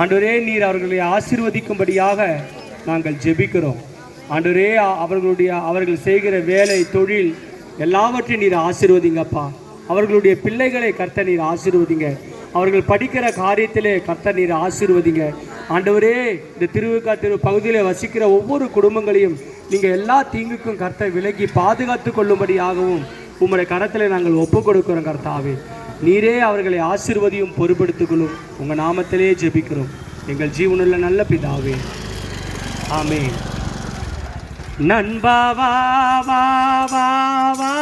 ஆண்டவரே நீர் அவர்களை ஆசிர்வதிக்கும்படியாக நாங்கள் ஜெபிக்கிறோம். ஆண்டவரே அவர்களுடைய அவர்கள் செய்கிற வேலை தொழில் எல்லாவற்றையும் நீர் ஆசீர்வதிங்கப்பா. அவர்களுடைய பிள்ளைகளை கர்த்த நீர் ஆசீர்வதிங்க. அவர்கள் படிக்கிற காரியத்திலே கர்த்த நீர் ஆசீர்வதிங்க. ஆண்டவரே இந்த திருவிக்கா திரு பகுதியில் வசிக்கிற ஒவ்வொரு குடும்பங்களையும் நீங்கள் எல்லா தீங்குக்கும் கர்த்த விலகி பாதுகாத்து கொள்ளும்படியாகவும் உங்களுடைய கரத்தில் நாங்கள் ஒப்புக் கொடுக்கிறோம் கர்த்தாவே. நீரே அவர்களை ஆசிர்வதியும் பொறுப்படுத்துகளும் உங்க உங்கள் நாமத்திலே ஜெபிக்கிறோம். எங்கள் ஜீவனுள்ள நல்ல பிதாவே. ஆமே நண்பா வா வா வா வா.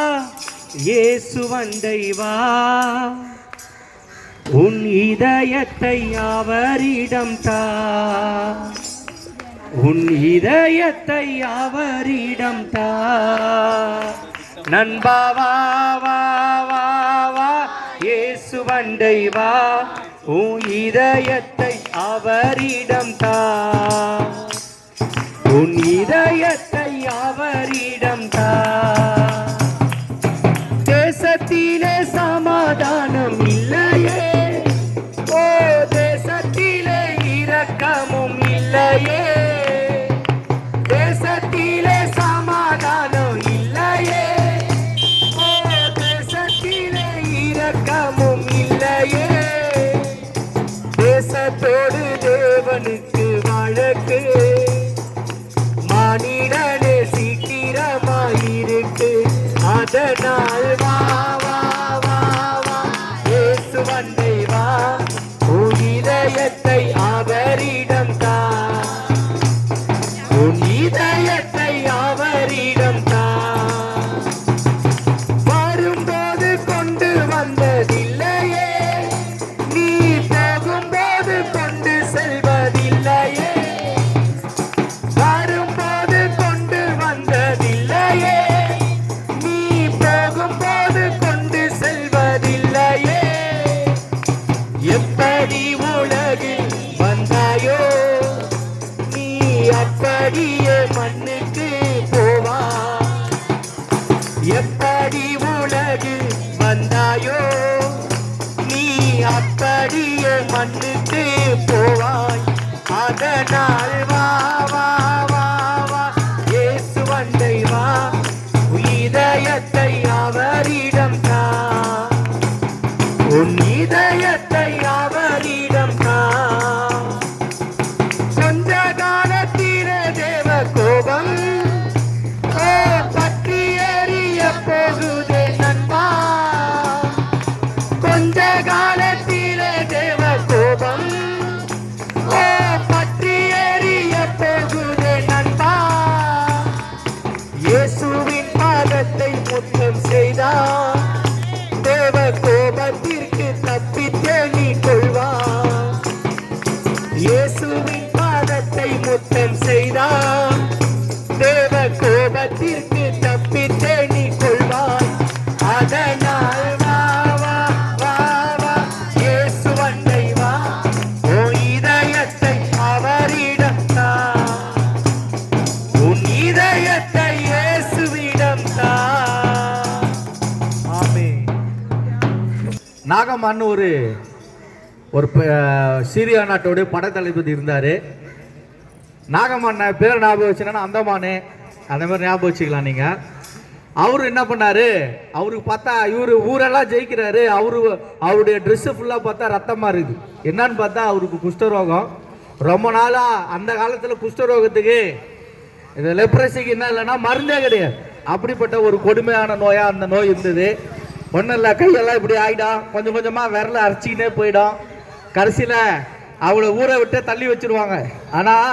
இயேசு வா உன் இதயத்தை அவரிடம் தா. உன் இதயத்தை அவரிடம் தா. நண்பா வா வா வா வா. இயேசு வண்டை வா உன் இதயத்தை அவரிடம் தா. உன் இதயத்தை அவரிடம் தா. அப்படியே மண்ணுக்கு போவாய். அதனால் நாகமான்னு ஒரு ஒரு ப- சீரியா நாட்டோட படத்தளபதி இருந்தார். நாகமான் பேர் ஞாபகம் வச்சுன்னா அந்தமானு அந்த மாதிரி ஞாபகம் வச்சுக்கலாம் நீங்கள் அவரு என்ன பண்ணாரு? அவருக்கு பார்த்தா இவர் ஊரெல்லாம் ஜெயிக்கிறாரு. அவரு அவருடைய ட்ரெஸ்ஸு ஃபுல்லாக பார்த்தா ரத்தமாக இருக்குது. என்னன்னு பார்த்தா அவருக்கு குஷ்டரோகம். ரொம்ப நாளாக அந்த காலத்தில் குஷ்டரோகத்துக்கு இந்த லெப்ரஸிக்கு என்ன இல்லைன்னா மருந்தே கிடையாது. அப்படிப்பட்ட ஒரு கொடுமையான நோயாக அந்த நோய் இருந்தது. ஒன்றும் இல்லை கையெல்லாம் இப்படி ஆகிடும் கொஞ்சம் கொஞ்சமாக விரல அரைச்சிக்கிட்டே போயிடும் கடைசியில் அவளை ஊரை விட்டு தள்ளி வச்சிருவாங்க. ஆனால்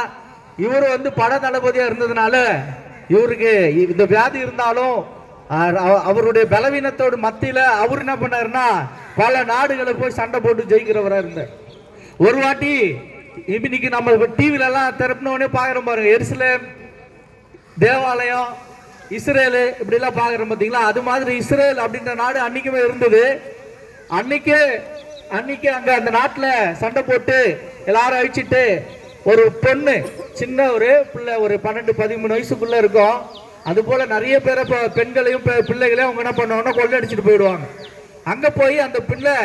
இவர் வந்து பட தளபதியாக இருந்ததுனால இவருக்கு இந்த வியாதி இருந்தாலும் அவருடைய பலவீனத்தோடு மத்தியில் அவர் என்ன பண்ணாருன்னா பல நாடுகளை போய் சண்டை போட்டு ஜெயிக்கிறவராக இருந்தார். ஒரு வாட்டி இன்னைக்கு நம்ம டிவிலெல்லாம் திறப்பினோடனே பார்க்குறோம் பாருங்க. எருசலேம் தேவாலயம் இஸ்ரேலு இப்படிலாம் பார்க்குறோம் பார்த்தீங்களா? அது மாதிரி இஸ்ரேல் அப்படின்ற நாடு அன்னைக்குமே இருந்தது. அன்னைக்கு அன்னைக்கு அங்கே அந்த நாட்டில் சண்டை போட்டு எல்லாரும் அழிச்சிட்டு ஒரு பொண்ணு சின்ன ஒரு பிள்ளை ஒரு பன்னெண்டு பதிமூணு வயசுக்குள்ள இருக்கும். அது போல நிறைய பேரை இப்போ பெண்களையும் பிள்ளைகளையும் அவங்க என்ன பண்ணுவாங்கன்னா கொள்ளடிச்சிட்டு போயிடுவாங்க. அங்க போய் அந்த பிள்ளை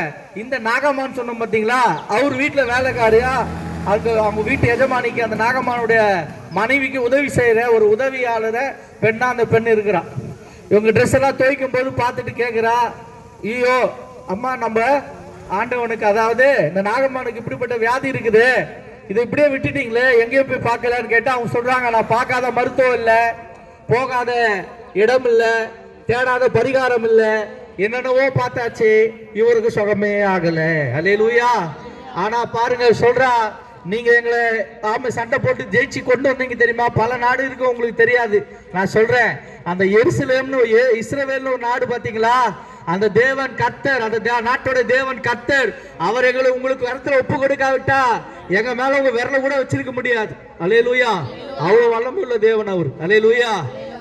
இந்த நாகம்மான்னு சொன்னோம் பாத்தீங்களா அவர் வீட்டுல வேலைக்காரியா? அது அவங்க வீட்டு எஜமானிக்கு அந்த நாகம்மானுடைய மனைவிக்கு உதவி செய்கிற ஒரு உதவியாளரை பெண்ணாக அந்த பெண் இருக்கிறான் இவங்க ட்ரெஸ் எல்லாம் துவைக்கும் போது பார்த்துட்டு கேட்குறா ஐயோ அம்மா நம்ம ஆண்டவனுக்கு அதாவது இந்த நாகம்மானுக்கு இப்படிப்பட்ட வியாதி இருக்குது. இதை இப்படியே விட்டுட்டீங்களே எங்கேயும் போய் பார்க்கலான்னு கேட்டால் அவங்க சொல்கிறாங்க நான் பார்க்காத மருத்துவம் இல்லை போகாத இடம் இல்லை தேடாத பரிகாரம் இல்லை என்னென்னவோ பார்த்தாச்சு இவருக்கு சுகமே அலே அல்லேலூயா ஆனால் பாருங்க சொல்கிறா நீங்க எங்களை ஆமை சண்டை போட்டு ஜெயிச்சு கொண்டு வந்தீங்க தெரியுமா? பல நாடு இருக்கு உங்களுக்கு தெரியாது. நான் சொல்றேன் அந்த எருசலேம்னு இஸ்ரேவேல்னு ஒரு நாடு பாத்தீங்களா? அந்த தேவன் கத்தர் அந்த தே- நாட்டோட தேவன் கத்தர் அவர் எங்களை உங்களுக்கு வரத்துல ஒப்பு கொடுக்காவிட்டா? எங்க மேல உங்க விரல கூட வச்சிருக்க முடியாது. அலேலூயா அவ்வளவு வல்லமுள்ள தேவன் அவர். அலேலூயா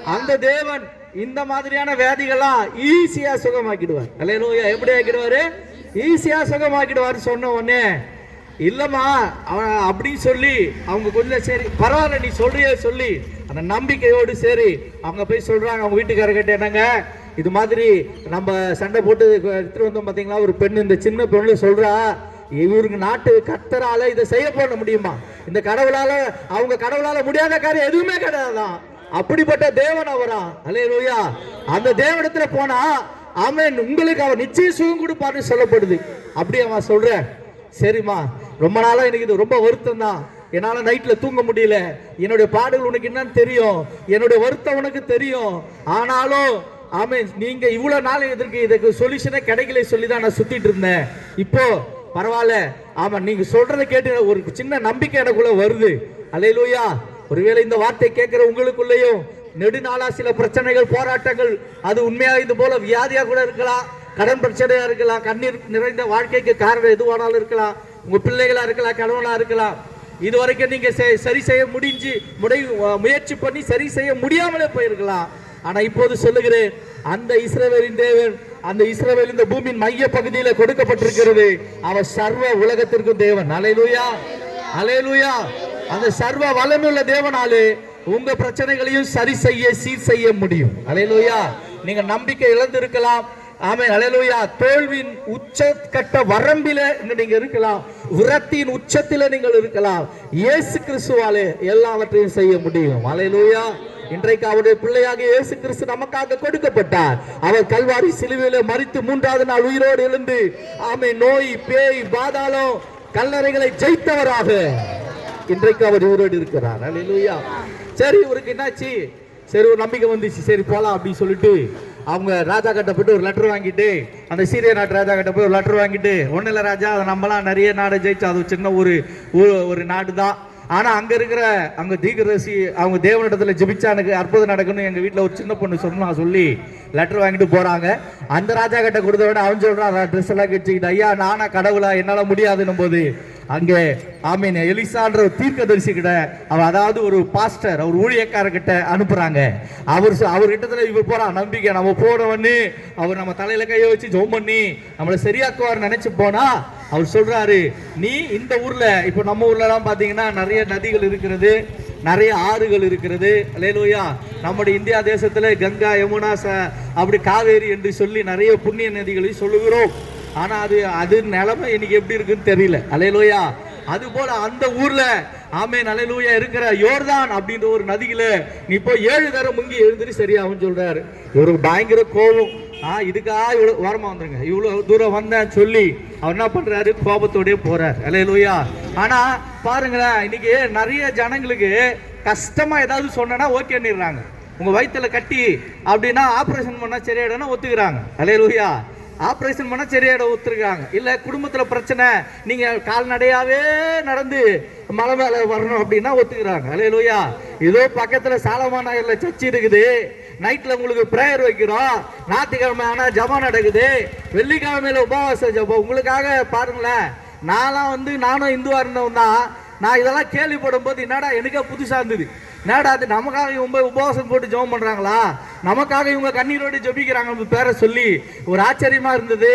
அந்த தேவன் இந்த மாதிரியான வியாதிகள்லாம் ஈஸியா சுகமாக்கிடுவார். அலேலூயா எப்படி ஆக்கிடுவாரு? ஈஸியா சுகமாக்கிடுவார் சொன்ன உடனே இல்லைம்மா அவன் அப்படின்னு சொல்லி அவங்க கொஞ்சம் சரி பரவாயில்ல நீ சொல்றிய சொல்லி. அந்த நம்பிக்கையோடு சரி அவங்க போய் சொல்கிறாங்க அவங்க வீட்டுக்காரர்கிட்ட என்னங்க? இது மாதிரி நம்ம சண்டை போட்டு எடுத்துகிட்டு வந்தோம் பார்த்தீங்களா ஒரு பெண் இந்த சின்ன பெண்ணு சொல்கிறா இவருக்கு நாட்டு கத்தரால இதை செய்ய போட முடியுமா? இந்த கடவுளால அவங்க கடவுளால முடியாத காரியம் எதுவுமே கிடையாதான். அப்படிப்பட்ட தேவன் அவரா? அல்லேலூயா. அந்த தேவனத்துல போனா அவன் உங்களுக்கு அவன் நிச்சயம் சுகம் கொடுப்பாருன்னு சொல்லப்படுது. அப்படி அவன் சொல்ற சரிம்மா. ரொம்ப நாளாக எனக்கு இது ரொம்ப வருத்தம் தான் என்னால் நைட்டில் தூங்க முடியல. என்னுடைய பாடுகள் உனக்கு என்னன்னு தெரியும். என்னுடைய வருத்தம் உனக்கு தெரியும். ஆனாலும் ஆமென் நீங்கள் இவ்வளோ நாள் இதற்கு இதுக்கு சொல்யூஷனே கிடைக்கல சொல்லி தான் நான் சுற்றிட்டு இருந்தேன். இப்போ பரவாயில்ல. ஆமாம் நீங்கள் சொல்கிறத கேட்டு ஒரு சின்ன நம்பிக்கை எனக்குள்ளே வருது. அலையிலூயா ஒருவேளை இந்த வார்த்தை கேட்குற உங்களுக்குள்ளேயும் நெடுநாளா சில பிரச்சனைகள் போராட்டங்கள் அது உண்மையாக இது போல வியாதியாக கூட இருக்கலாம் கடன் பிரச்சனையாக இருக்கலாம் கண்ணீர் நிறைந்த வாழ்க்கைக்கு காரணம் எதுவானாலும் இருக்கலாம். உங்கள் பிள்ளைகளாக இருக்கலாம் கணவனாக இருக்கலாம். இது வரைக்கும் நீங்கள் செ- சரி செய்ய முடிஞ்சு முடி முயற்சி பண்ணி சரி செய்ய முடியாமலே போயிருக்கலாம். ஆனால் இப்போது சொல்லுகிறேன் அந்த இஸ்ரவேலின் தேவன் அந்த இஸ்ரவேல் இந்த பூமியின் மைய பகுதியில் கொடுக்கப்பட்டிருக்கிறது. அவர் சர்வ உலகத்திற்கும் தேவன். அலையலூயா. அலையலூயா. அந்த சர்வ வளமுள்ள தேவனாலே உங்க பிரச்சனைகளையும் சரி செய்ய சீர் செய்ய முடியும். அலையலூயா. நீங்க நம்பிக்கை இழந்திருக்கலாம். ஆமே அலையலூயா. தோல்வியின் உச்சக்கட்ட வரம்பில இங்க நீங்க இருக்கலாம். விரத்தின் உச்சத்தில் நீங்கள் இருக்கலாம். இயேசு கிறிஸ்துவாலே எல்லாவற்றையும் செய்ய முடியும். அலையிலூயா இன்றைக்கு அவருடைய பிள்ளையாக இயேசு கிறிஸ்து நமக்காக கொடுக்கப்பட்டார். அவர் கல்வாரி சிலுவையில மறித்து மூன்றாவது நாள் உயிரோடு எழுந்து ஆமை நோய் பேய் பாதாளம் கல்லறைகளை ஜெயித்தவராக. இன்றைக்கு அவர் உயிரோடு இருக்கிறார். அலையிலூயா சரி இவருக்கு என்னாச்சு? சரி ஒரு நம்பிக்கை வந்துச்சு. சரி போலாம் அப்படின்னு சொல்லிட்டு அவங்க ராஜா கிட்ட போயிட்டு ஒரு லெட்டர் வாங்கிட்டு அந்த சீரிய நாட்டு ராஜா கிட்ட போய் ஒரு லெட்டர் வாங்கிட்டு ஒன்றும் இல்லை ராஜா அதை நம்மலாம் நிறைய நாடு ஜெயிச்சு அது ஒரு சின்ன ஒரு ஒரு- ஒரு நாடு தான் ஆனால் அங்கே இருக்கிற அங்கே தீகரசி அவங்க தேவனிடத்தில் ஜெபிச்சா எனக்கு அற்புதம் நடக்கணும் எங்கள் வீட்டில் ஒரு சின்ன பொண்ணு சொன்னா சொல்லி லெட்டர் வாங்கிட்டு போகிறாங்க அந்த ராஜா கிட்ட கொடுத்த விட அவன் சொல்கிறான் ட்ரெஸ் எல்லாம் கட்டிக்கிட்டு ஐயா நானா கடவுளா என்னால் முடியாதுன்னும் போது அங்கே ஆமீன் எலிசான்ற ஒரு தீர்க்கதரிசி கிட்ட அவர் அதாவது ஒரு பாஸ்டர் அவர் ஊழியக்காரர்கிட்ட அனுப்புகிறாங்க அவர் அவர் கிட்டத்தில் இவர் போகிறான் நம்பிக்கை. நம்ம போனவன்னு அவர் நம்ம தலையில் கையை வச்சு ஜோம் பண்ணி நம்மளை சரியாக்குவார் நினச்சி போனால் அவர் சொல்கிறாரு நீ இந்த ஊரில் இப்போ நம்ம ஊர்லலாம் பார்த்தீங்கன்னா நிறைய நதிகள் இருக்கிறது நிறைய ஆறுகள் இருக்கிறது. லேலூயா நம்முடைய இந்தியா தேசத்தில் கங்கா யமுனா ச- அப்படி காவேரி என்று சொல்லி நிறைய புண்ணிய நதிகளை சொல்லுகிறோம். ஆனால் அது அது நிலமை இன்னைக்கு எப்படி இருக்குன்னு தெரியல. அலையலோயா அது போல அந்த ஊர்ல ஆமே அலையலூயா இருக்கிற யோர்தான் அப்படின்ற ஒரு நதியில நீ இப்போ ஏழு தரம் முங்கி எழுந்துட்டு சரியாகும் சொல்றாரு. இவருக்கு பயங்கர கோபம். ஆ இதுக்கா இவ்வளோ ஓரமாக வந்துருங்க. இவ்வளோ தூரம் வந்தேன் சொல்லி அவர் என்ன பண்ணுறாரு கோபத்தோடயே போறார். அலையலூயா ஆனால் பாருங்களேன் இன்னைக்கு நிறைய ஜனங்களுக்கு கஷ்டமாக ஏதாவது ஓகே ஓகேன்னுறாங்க உங்கள் வயிற்றில் கட்டி அப்படின்னா ஆப்ரேஷன் பண்ணால் சரியாயிடனா ஒத்துக்கிறாங்க. அலையலூயா ஆப்ரேஷன் பண்ணால் சரியாயிட ஒத்துருக்காங்க இல்லை குடும்பத்தில் பிரச்சனை நீங்கள் கால்நடையாகவே நடந்து மலை மேலே வரணும் அப்படின்னா ஒத்துக்கிறாங்க. அலையலூயா ஏதோ பக்கத்தில் சாலமா நகர்ல சர்ச் இருக்குது. நைட்ல உங்களுக்கு ப்ரேயர் வைக்கிறோம். ஞாயிற்றுக்கிழமை ஆனா ஜபம் நடக்குது. வெள்ளிக்கிழமையில உபவாச ஜபம். உங்களுக்காக பாருங்களேன். நான்லாம் வந்து நானும் இந்துவா இருந்தவன் தான். நான் இதெல்லாம் கேள்விப்படும் போது என்னடா எனக்கே புதுசாக இருந்தது. என்னடா அது நமக்காக இவங்க உபவாசம் போட்டு ஜெபம் பண்ணுறாங்களா நமக்காக இவங்க கண்ணீரோடு ஜெபிக்கிறாங்க பேரை சொல்லி. ஒரு ஆச்சரியமாக இருந்தது.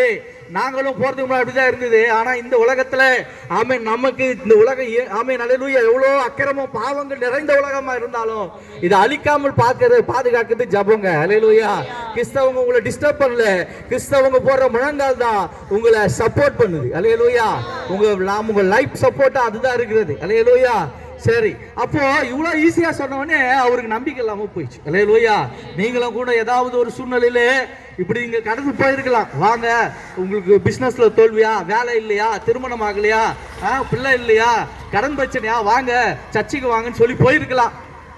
நாங்களும் போறதுக்கு முன்னாடி அப்படிதான் இருந்தது. ஆனா இந்த உலகத்துல ஆமே நமக்கு இந்த உலகம் ஏ- ஆமே நல்லூயா எவ்வளோ அக்கிரமம் பாவங்கள் நிறைந்த உலகமா இருந்தாலும் இதை அழிக்காமல் பார்க்கறது பாதுகாக்கிறது ஜபங்க. அலையலூயா கிறிஸ்தவங்க உங்களை டிஸ்டர்ப் பண்ணல. கிறிஸ்தவங்க போடுற முழங்கால் தான் உங்களை சப்போர்ட் பண்ணுது. அலையலூயா உங்க நாம் உங்க லைஃப் சப்போர்ட்டா அதுதான் இருக்கிறது. அலையலூயா சரி. அப்போ இவ்வளோ ஈஸியாக சொன்னவொடனே அவருக்கு நம்பிக்கை இல்லாமல் போயிடுச்சு. அலையலூயா நீங்களும் கூட ஏதாவது ஒரு சூழ்நிலையில இப்படி நீங்க கடந்து போயிருக்கலாம். வாங்க உங்களுக்கு பிசினஸ்ல தோல்வியா? வேலை இல்லையா? திருமணம் ஆகலையா? ஆ, பிள்ளை இல்லையா? கடன் பிரச்சனையா? வாங்க சர்ச்சைக்கு வாங்கன்னு சொல்லி போயிருக்கலாம்.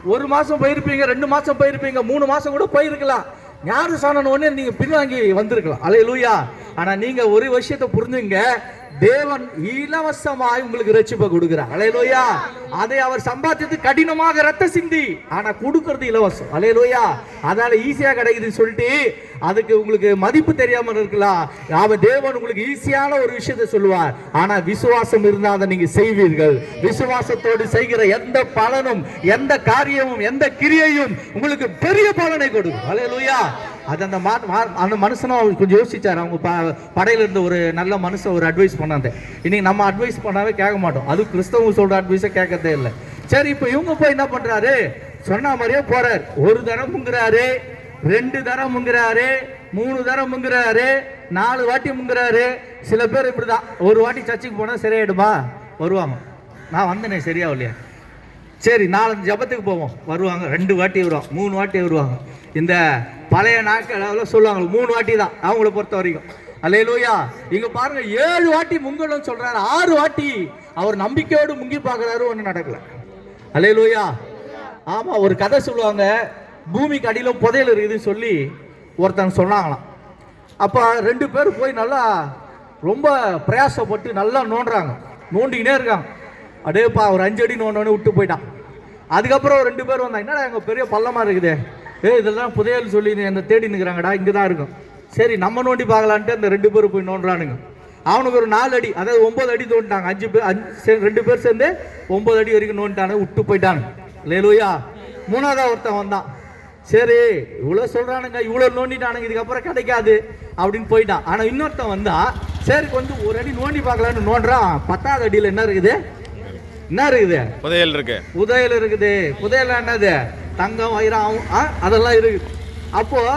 ஒரு மாசம் போயிருப்பீங்க ரெண்டு மாசம் போயிருப்பீங்க மூணு மாசம் கூட போயிருக்கலாம். ஞான சாணன் உடனே நீங்க பின்வாங்கி வந்திருக்கலாம். அலையலூயா. ஆனால் நீங்கள் ஒரு விஷயத்தை புரிஞ்சுங்க. தேவன் இலவசமாய் உங்களுக்கு ரட்சிப்பை கொடுக்கிறார். அலையலோயா. அதை அவர் சம்பாதிச்சது கடினமாக ரத்த சிந்தி. ஆனா கொடுக்கறது இலவசம். அலையலோயா. அதனால ஈஸியா கிடைக்குதுன்னு சொல்லிட்டு அதுக்கு உங்களுக்கு மதிப்பு தெரியாம இருக்கலாம். அவன் தேவன் உங்களுக்கு ஈஸியான ஒரு விஷயத்தை சொல்லுவார். ஆனா விசுவாசம் இருந்தால் அதை நீங்க செய்வீர்கள். விசுவாசத்தோடு செய்கிற எந்த பலனும் எந்த காரியமும் எந்த கிரியையும் உங்களுக்கு பெரிய பலனை கொடுக்கும். அலையலோயா. அது அந்த மா மா- அந்த மனுஷனும் அவர் கொஞ்சம் யோசிச்சார். அவங்க ப படையில் இருந்த ஒரு நல்ல மனுஷன் ஒரு அட்வைஸ் பண்ணாங்க இன்னைக்கு நம்ம அட்வைஸ் பண்ணாவே கேட்க மாட்டோம். அது கிறிஸ்தவங்க சொல்கிற அட்வைஸை கேட்கறதே இல்லை. சரி இப்போ இவங்க போய் என்ன பண்ணுறாரு சொன்ன மாதிரியே போகிறார் ஒரு தரம் முங்குறாரு ரெண்டு தரம் முங்குறாரு மூணு தரம் முங்குறாரு நாலு வாட்டி முங்குறாரு. சில பேர் இப்படி தான் ஒரு வாட்டி சர்ச்சுக்கு போனால் சரியாயிடுமா? வருவாங்க. நான் வந்தேனே சரியா இல்லையா? சரி நாலஞ்சு ஜபத்துக்கு போவோம். வருவாங்க. ரெண்டு வாட்டி வருவாங்க. மூணு வாட்டி வருவாங்க. இந்த பழைய நாட்கள் அதெல்லாம் சொல்லுவாங்க. மூணு வாட்டி தான் அவங்கள பொறுத்த வரைக்கும் அல்லேலூயா. இங்க பாருங்க ஏழு வாட்டி முங்கணும்னு சொல்றாரு ஆறு வாட்டி அவர் நம்பிக்கையோடு முங்கி பார்க்குறாரு ஒன்றும் நடக்கல. அல்லேலூயா. ஆமா ஒரு கதை சொல்லுவாங்க பூமிக்கு அடியில புதையல் இருக்குதுன்னு சொல்லி ஒருத்தன் சொன்னாங்களாம். அப்போ ரெண்டு பேர் போய் நல்லா ரொம்ப பிரயாசப்பட்டு நல்லா நோண்டுறாங்க. நோண்டிக்கினே இருக்காங்க. அடேப்பா ஒரு அஞ்சு அடி நோண்டோன்னு விட்டு போயிட்டான். அதுக்கப்புறம் ஒரு ரெண்டு பேர் வந்தாங்க என்னடா எங்க பெரிய பள்ளமா இருக்குதே? ஏ இதெல்லாம் புதையல் சொல்லி என்ன தேடி நிற்கிறாங்கடா இங்கே தான் இருக்கும். சரி நம்ம நோண்டி பார்க்கலான்ட்டு அந்த ரெண்டு பேரும் போய் நோண்டுறானுங்க. அவனுக்கு ஒரு நாலு அடி அதாவது ஒன்பது அடி தோண்டிட்டாங்க அஞ்சு பேர் அஞ்சு ரெண்டு பேர் சேர்ந்து ஒன்பது அடி வரைக்கும் நோண்டிட்டானு விட்டு போயிட்டாங்க லேலூயா மூணாவதா ஒருத்தன் வந்தான். சரி இவ்வளோ சொல்றானுங்க இவ்வளோ நோண்டிட்டானுங்க இதுக்கப்புறம் கிடைக்காது அப்படின்னு போயிட்டான். ஆனால் இன்னொருத்தன் வந்தா சரி கொஞ்சம் ஒரு அடி நோண்டி பார்க்கலான்னு நோண்டுறான். பத்தாவது அடியில் என்ன இருக்குது? என்ன இருக்குது? புதையல் இருக்கு. புதையல் இருக்குது. புதையல் என்னது? தங்கம் வைரம் ஆ, அதெல்லாம் இருக்குது அப்போது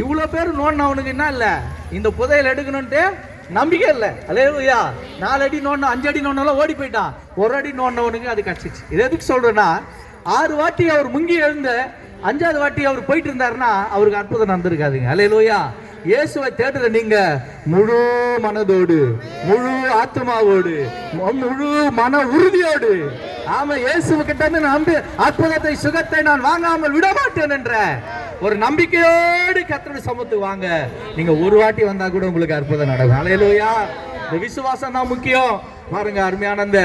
இவ்வளோ பேர் நோண்டினவனுக்கு என்ன இல்லை? இந்த புதையல் எடுக்கணுன்ட்டு நம்பிக்கை இல்லை. அலேயா நாலு அடி நோண்ட அஞ்சு அடி நோண்டெல்லாம் ஓடி போயிட்டான். ஒரு அடி நோண்டவனுக்கு அது கிடச்சிச்சு இது எதுக்கு சொல்கிறேன்னா ஆறு வாட்டி அவர் முங்கி எழுந்த அஞ்சாவது வாட்டி அவர் போயிட்டு இருந்தாருன்னா அவருக்கு அற்புதம் நடந்திருக்காதுங்க. அலையலோயா இயேசுவை தேடுற நீங்க முழு மனதோடு முழு ஆத்மாவோடு முழு மன உறுதியோடு ஆமா இயேசு கிட்ட இருந்து நான் நம்பி அற்புதத்தை சுகத்தை நான் வாங்காமல் விட மாட்டேன் என்ற ஒரு நம்பிக்கையோடு கத்தோட சமத்துக்கு வாங்க. நீங்க ஒரு வாட்டி வந்தா கூட உங்களுக்கு அற்புதம் நடக்கும். அலையலோயா இந்த விசுவாசம் தான் முக்கியம். பாருங்க அருமையான அந்த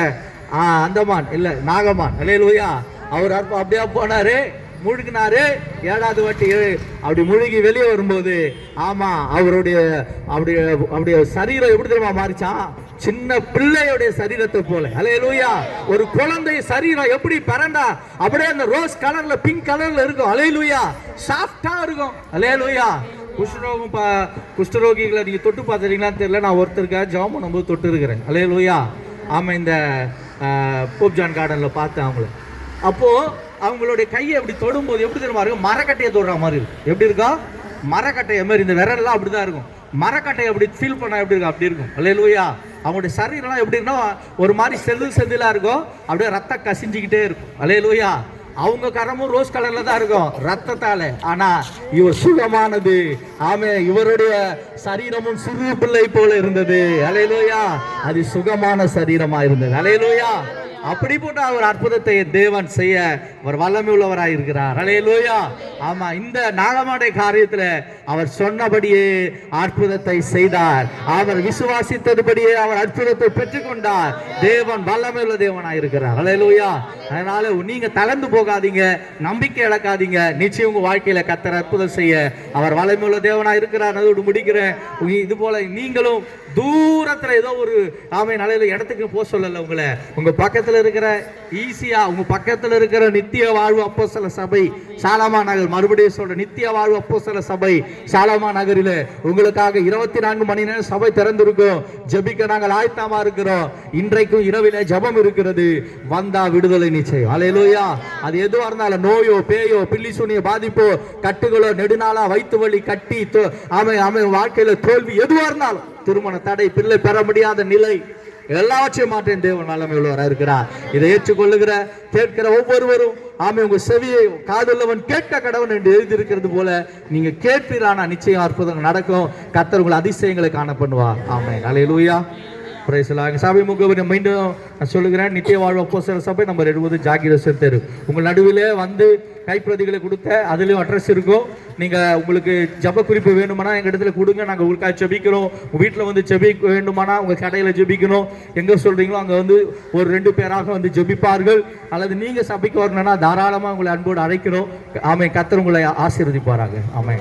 ஆ, அந்தமான் இல்ல நாகமான். அலையலோயா அவர் அற்ப அப்படியே போனாரு முழுகினாரு. ஏழாவது வாட்டி அப்படி முழுகி வெளியே வரும்போது ஆமா அவருடைய அப்படி அப்படி சரீரம் எப்படி தெரியுமா மாறிச்சான் சின்ன பிள்ளையுடைய சரீரத்தை போல. அலையலூயா ஒரு குழந்தை சரீரம் எப்படி பரண்டா அப்படியே அந்த ரோஸ் கலர்ல பிங்க் கலர்ல இருக்கும். அலையலூயா சாஃப்டா இருக்கும். அலையலூயா குஷ்ணரோகம் பா குஷ்ணரோகிகளை நீங்க தொட்டு பார்த்துருக்கீங்களான்னு தெரியல. நான் ஒருத்தருக்காக ஜாம் பண்ணும்போது தொட்டு இருக்கிறேன். அலையலூயா ஆமாம் இந்த போப்ஜான் கார்டனில் கார்டன்ல பார்த்தேன் அவங்கள. அப்போது அவங்களுடைய கையை அப்படி தொடும்போது எப்படி தெரியுமா இருக்கும்? மரக்கட்டையை தொடுற மாதிரி இருக்கும். எப்படி இருக்கும் மரக்கட்டையை மாதிரி இந்த விரல்லாம் அப்படிதான் இருக்கும். மரக்கட்டையை அப்படி ஃபீல் பண்ணால் எப்படி இருக்கும்? அப்படி இருக்கும். அலையலூயா அவங்களுடைய சரீரம்லாம் எப்படி இருக்குன்னா ஒரு மாதிரி செதில் செதிலாக இருக்கும். அப்படியே ரத்தம் கசிஞ்சுக்கிட்டே இருக்கும். அல்லேலூயா அவங்க கரமும் ரோஸ் கலர்ல தான் இருக்கும் ரத்தத்தால. ஆனா இவர் சுகமானது. ஆமே இவருடைய சரீரமும் சிறு பிள்ளை போல இருந்தது. அலையிலோயா. அது சுகமான சரீரமா இருந்தது. அலையலோயா. அப்படிப்பட்ட அவர் அற்புதத்தை தேவன் செய்ய அவர் வல்லமை உள்ளவராக இருக்கிறார். அலையலோயா. ஆமா இந்த நாகமாடை காரியத்துல அவர் சொன்னபடியே அற்புதத்தை செய்தார். அவர் விசுவாசித்ததுபடியே அவர் அற்புதத்தை பெற்றுக்கொண்டார். தேவன் வல்லமை உள்ள தேவனாக இருக்கிறார். அலையலோயா. அதனால நீங்க தளர்ந்து இழக்காதீங்க நம்பிக்கை இழக்காதீங்க. நிச்சயம் உங்க வாழ்க்கையில கத்தர் அற்புதம் செய்ய. அவர் வளமையுள்ள தேவனா இருக்கிறார். அதோடு முடிக்கிறேன். இது போல நீங்களும் தூரத்தில் ஏதோ ஒரு ஆமை நிலையில இடத்துக்கு போக சொல்லல உங்களை. உங்க பக்கத்தில் இருக்கிற ஈஸியா உங்க பக்கத்தில் இருக்கிற நித்திய வாழ்வு அப்போஸ்தல சபை சாலமா நகர் மறுபடியும் சொல்ற நித்திய வாழ்வு அப்போஸ்தல சபை சாலமா நகரில் உங்களுக்காக இருபத்தி நான்கு மணி நேரம் சபை திறந்திருக்கும். ஜெபிக்க நாங்கள் ஆயத்தமா இருக்கிறோம். இன்றைக்கும் இரவில ஜெபம் இருக்கிறது. வந்தா விடுதலை நிச்சயம். அலையலூயா அது எதுவா இருந்தாலும் நோயோ பேயோ பில்லி சுனிய பாதிப்போ கட்டுகளோ நெடுநாளா வயிற்று வலி கட்டி ஆமை ஆமை வாழ்க்கையில தோல்வி எதுவா இருந்தாலும் திருமண தடை பிள்ளை பெற முடியாத நிலை. எல்லாவற்றையும் மாற்றேன் தேவன் வல்லமை உள்ளவராக இருக்கிறார். இதை ஏற்றுக்கொள்ளுகிற கேட்கிற ஒவ்வொருவரும் ஆமை உங்க செவியை காதுள்ளவன் கேட்க கடவுள் என்று எழுதியிருக்கிறது போல நீங்க கேட்பீரானா? நிச்சயம் அற்புதங்கள் நடக்கும். கத்தர் உங்களை அதிசயங்களை காண பண்ணுவார் ஆமை அலையலூயா பிரைசலாக சபை முகவரி மீண்டும் நான் சொல்லுகிறேன் நித்திய வாழ்வு அப்போஸ்தலர் சபை நம்பர் எழுபது ஜாகிரசன் தெரு. உங்கள் நடுவில் வந்து கைப்பிரதிகளை கொடுத்த அதுலேயும் அட்ரஸ் இருக்கும். நீங்கள் உங்களுக்கு ஜப குறிப்பு வேணுமானா எங்கள் இடத்துல கொடுங்க. நாங்கள் உங்களுக்காக ஜெபிக்கிறோம். உங்கள் வீட்டில் வந்து ஜெபிக்க வேண்டுமானா உங்கள் கடையில் ஜெபிக்கணும். எங்கே சொல்கிறீங்களோ அங்கே வந்து ஒரு ரெண்டு பேராக வந்து ஜெபிப்பார்கள். அல்லது நீங்கள் சபைக்கு வரணும்னா தாராளமாக உங்களை அன்போடு அழைக்கிறோம். ஆமை கத்தர் உங்களை ஆசீர்வதிப்பாராங்க ஆமை